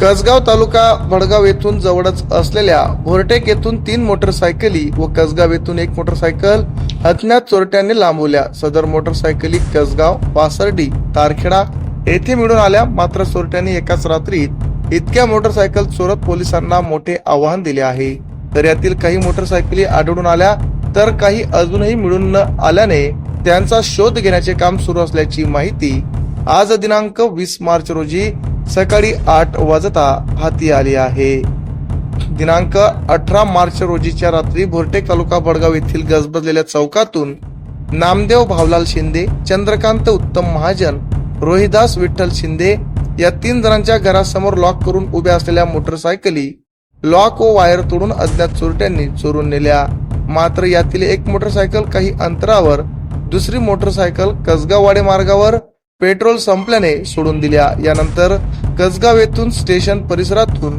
कसगाव तालुका भडगाव येथून जवळच असलेल्या भोरटेक येथून तीन मोटरसायकली व कसगाव येथून एक मोटरसायकल अज्ञात चोरट्यांनी लांबवल्या. सदर मोटरसायकली कसगाव पासर्डी तारखेडा येथे मिळून आल्या. मात्र चोरट्यांनी एकाच रात्रीत इतक्या मोटरसायकल चोरत पोलिसांना मोठे आव्हान दिले आहे. तर यातील काही मोटरसायकली आढळून आल्या. तर काही अजूनही मिळून न आल्याने त्यांचा शोध घेण्याचे काम सुरू असल्याची माहिती आज दिनांक वीस मार्च रोजी सकाळी आठ वाजता हाती आली आहे. दिनांक अठरा मार्च रोजीच्या रात्री भोरटेक तालुका बडगाव येथील गजबजलेल्या चौकातून नामदेव भावलाल शिंदे चंद्रकांत उत्तम महाजन रोहिदास विठ्ठल शिंदे या तीन जणांच्या घरासमोर लॉक करून उभ्या असलेल्या मोटरसायकली लॉक व वायर तोडून अज्ञात चोरट्यांनी चोरून नेल्या. मात्र यातील एक मोटरसायकल काही अंतरावर दुसरी मोटरसायकल कसगाववाडे मार्गावर पेट्रोल संपल्याने सोडून दिल्या. यानंतर कसगाव येथून स्टेशन परिसरातून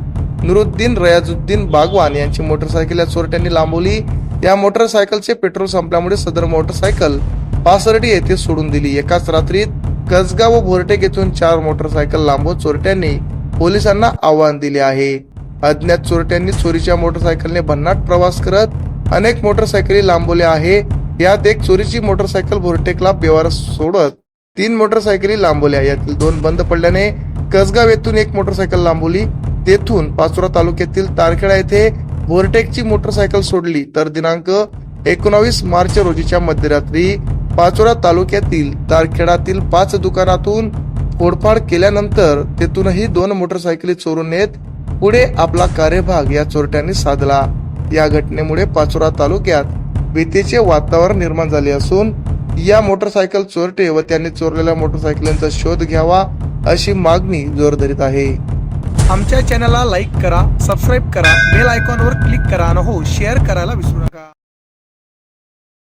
नुरुद्दीन रयाजुद्दीन बागवान यांची मोटरसायकल या चोरट्यांनी लांबवली. या मोटरसायकलचे पेट्रोल संपल्यामुळे सदर मोटरसायकल पासर्डी येथे सोडून दिली. एकाच रात्रीत कसगाव व भोरटेक येथून चार मोटरसायकल लांबवत चोरट्यांनी पोलिसांना आव्हान दिले आहे. अज्ञात चोरट्यांनी चोरीच्या मोटरसायकलने भन्नाट प्रवास करत अनेक मोटरसायकली लांबवल्या आहे. यात एक चोरीची मोटरसायकल भोरटेकला बेवार सोडत तीन मोटरसायकली लांबवल्या. यातील दोन बंद पडल्याने कसगाव येथून एक मोटरसायकल लांबवली. तेथून पाचोरा तालुक्यातील तारखेडा येथे भोरटेकची मोटरसायकल सोडली. तर दिनांक एकोणावीस मार्च रोजीच्या मध्यरात्री पाचोरा तालुक्यातील तारखेडातील पाच दुकानातून फोडफाड केल्यानंतर तेथूनही दोन मोटरसायकली चोरून नेत पुढे आपला कार्यभाग या चोरट्यांनी साधला. या घटनेमुळे पाचोरा तालुक्यात भीतीचे वातावरण निर्माण झाले असून या मोटरसायकल चोरटे व त्यांनी चोरलेल्या मोटरसायकलींचा शोध घ्यावा अशी मागणी जोर धरीत आहे. आमच्या चॅनलला लाईक करा सबस्क्राईब करा बेल आयकॉनवर क्लिक करा आणि हो शेअर करायला विसरू नका.